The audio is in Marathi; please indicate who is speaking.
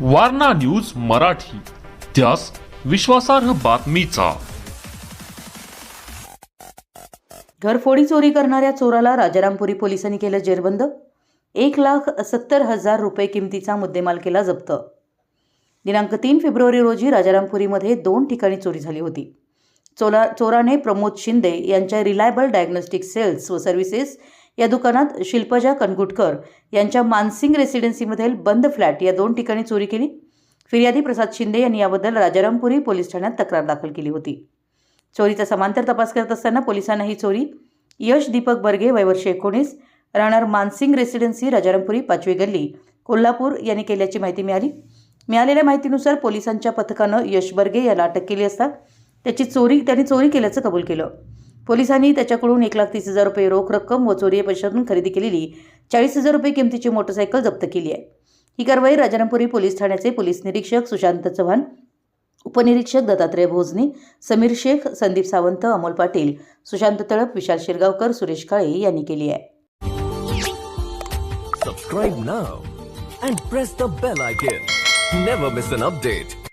Speaker 1: वारणा न्यूज मराठी. त्यास विश्वासार्ह बातमीचा.
Speaker 2: घरफोडी चोरी करणाऱ्या चोराला राजारामपुरी पोलिसांनी केलं जेरबंद? एक लाख सत्तर हजार रुपये किमतीचा मुद्देमाल केला जप्त. दिनांक तीन फेब्रुवारी रोजी राजारामपुरीमध्ये दोन ठिकाणी चोरी झाली होती. चोला चोराने प्रमोद शिंदे यांच्या रिलायबल डायग्नोस्टिक सेल्स व सर्व्हिसेस या दुकानात शिल्पजा कनगुटकर यांच्या मानसिंग रेसिडेन्सीमधील बंद फ्लॅट या दोन ठिकाणी चोरी केली. फिर्यादी प्रसाद शिंदे यांनी याबद्दल राजारामपुरी पोलीस ठाण्यात तक्रार दाखल केली होती. चोरीचा समांतर तपास करत असताना पोलिसांना ही चोरी. यश दीपक बर्गे वयवर्षी एकोणीस राहणार मानसिंग रेसिडेन्सी राजारामपुरी पाचवी गल्ली कोल्हापूर यांनी केल्याची माहिती मिळाली. मिळालेल्या माहितीनुसार पोलिसांच्या पथकानं यश बर्गे याला अटक केली असता त्याची चोरी त्यांनी चोरी केल्याचं कबूल केलं. पोलिसांनी त्याच्याकडून एक लाख तीस हजार रुपये रोख रक्कम व चोरी पैशातून खरेदी केलेली चाळीस हजार रुपये किमतीची मोटरसायकल जप्त केली आहे. ही कारवाई राजारामपुरी पोलीस ठाण्याचे पोलीस निरीक्षक सुशांत चव्हाण उपनिरीक्षक दत्तात्रय भोजने समीर शेख संदीप सावंत अमोल पाटील सुशांत तळप विशाल शिरगावकर सुरेश काळे यांनी केली आहे.
Speaker 3: Subscribe now and press the bell icon never miss an update